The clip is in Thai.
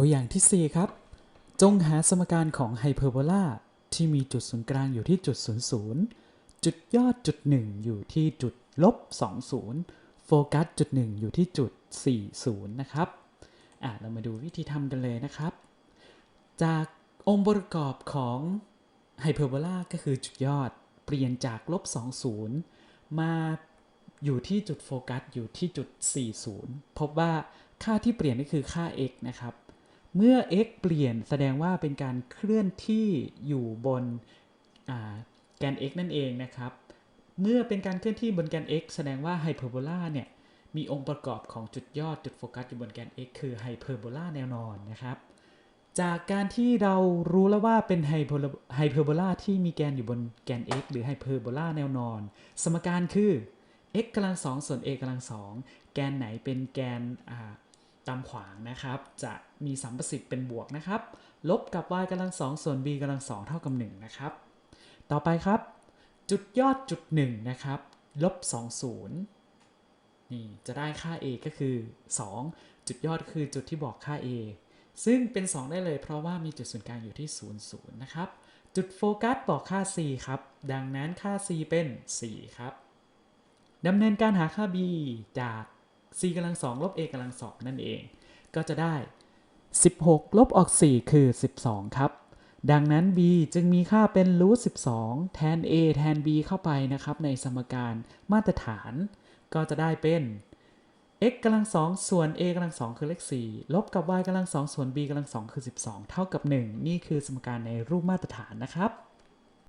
ตัวอย่างทีสี่ 4 ครับ จงหาสมการของไฮเปอร์โบลาที่มีจุดศูนย์กลางอยู่ที่จุด 00 จุดยอดจุด 1 อยู่ที่จุดลบ 20 โฟกัสจุด 1 อยู่ที่จุด 40 นะครับอะเรามาดูวิธีทำกันเลยนะครับ จากองค์ประกอบของไฮเปอร์โบลาก็คือจุดยอดเปลี่ยนจากลบ 20 มาอยู่ที่จุดโฟกัสอยู่ที่จุด 40 พบว่าค่าที่เปลี่ยนก็คือค่า x นะครับ เมื่อ x เปลี่ยนแสดงว่าเป็นการเคลื่อนที่อยู่บนแกน x นั่นเองนะครับ เมื่อเป็นการเคลื่อนที่บนแกน x แสดงว่าไฮเปอร์โบลาเนี่ยมีองค์ประกอบของจุดยอดจุดโฟกัสอยู่บนแกน x คือไฮเปอร์โบลาแนวนอนนะครับ จากการที่เรารู้แล้วว่าเป็นไฮเปอร์ไฮเปอร์โบลาที่มีแกนอยู่บนแกน x หรือไฮเปอร์โบลาแนวนอน สมการคือ x กำลังสองส่วน a กำลังสองแกนไหนเป็นแกน ตามขวางนะครับ จะมีสัมประสิทธิ์เป็นบวกนะครับ ลบกับ y กำลังสองส่วน b กำลังสองเท่ากับ1นะครับ ต่อไปครับ จุดยอดจุด1นะครับลบ20นี่จะได้ค่า a ก็คือ 2 จุดยอดคือจุดที่บอกค่า a ซึ่งเป็น 2 ได้เลยเพราะว่ามีจุดศูนย์กลางอยู่ที่ 0 0 นะครับ จุดโฟกัสบอกค่า c ครับ ดังนั้นค่า c เป็น 4 ครับดำเนินการหาค่า b จาก c กำลัง2ลบ a กำลัง2นั่นเอง ก็จะได้ 16 ลบออก 4 คือ 12 ครับ ดังนั้น b จึงมีค่าเป็นรูท12 แทน a แทน b เข้าไปนะครับ ในสมการมาตรฐาน ก็จะได้เป็น x กำลัง2ส่วน a กำลัง2คือเลข 4 ลบกับ y กำลัง2ส่วน b กำลัง2คือ 12 เท่ากับ 1 นี่คือสมการในรูปมาตรฐานนะครับ